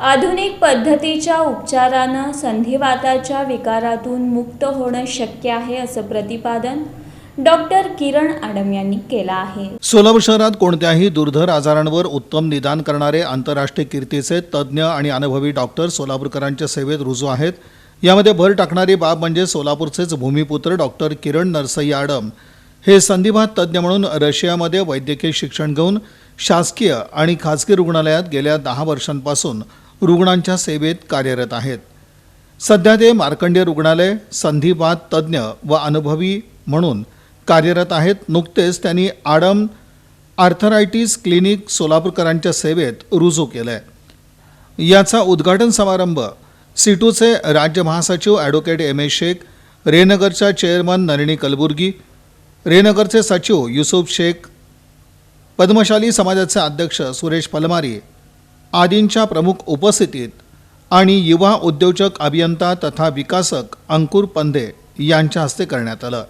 आधुनिक पद्धतीच्या उपचारानं संधिवाताच्या विकारातून मुक्त होणं शक्य आहे असं प्रतिपादन डॉक्टर किरण आडम यांनी केलं आहे. सोलापूर शहरात कोणत्याही दुर्धर आजारांवर उत्तम निदान करणारे आंतरराष्ट्रीय कीर्तीचे तज्ज्ञ आणि अनुभवी डॉक्टर सोलापूरकरांच्या सेवेत रुजू आहेत. यामध्ये भर टाकणारी बाब म्हणजे सोलापूरचेच भूमिपुत्र डॉक्टर किरण नरसई आडम. हे संधिवात तज्ज्ञ म्हणून रशियामध्ये वैद्यकीय शिक्षण घेऊन शासकीय आणि खाजगी रुग्णालयात गेल्या दहा वर्षांपासून रुग्णांच्या सेवेत कार्यरत आहेत. सध्या ते मार्कंडेय रुग्णालय संधिवात तज्ज्ञ व अनुभवी म्हणून कार्यरत आहेत. नुकतेच त्यांनी आडम आर्थरायटिस क्लिनिक सोलापूरकरांच्या सेवेत रुजू केलं आहे याचा उद्घाटन समारंभ सिटूचे राज्य महासचिव ॲडव्होकेट एम ए शेख रेनगरच्या चेअरमन नलिनी कलबुर्गी रेनगरचे सचिव युसुफ शेख पद्मशाली समाजाचे अध्यक्ष सुरेश पलमारी आदींच्या प्रमुख उपस्थितीत आणि युवा उद्योजक अभियंता तथा विकासक अंकुर पंधे यांच्या हस्ते करण्यात आलं.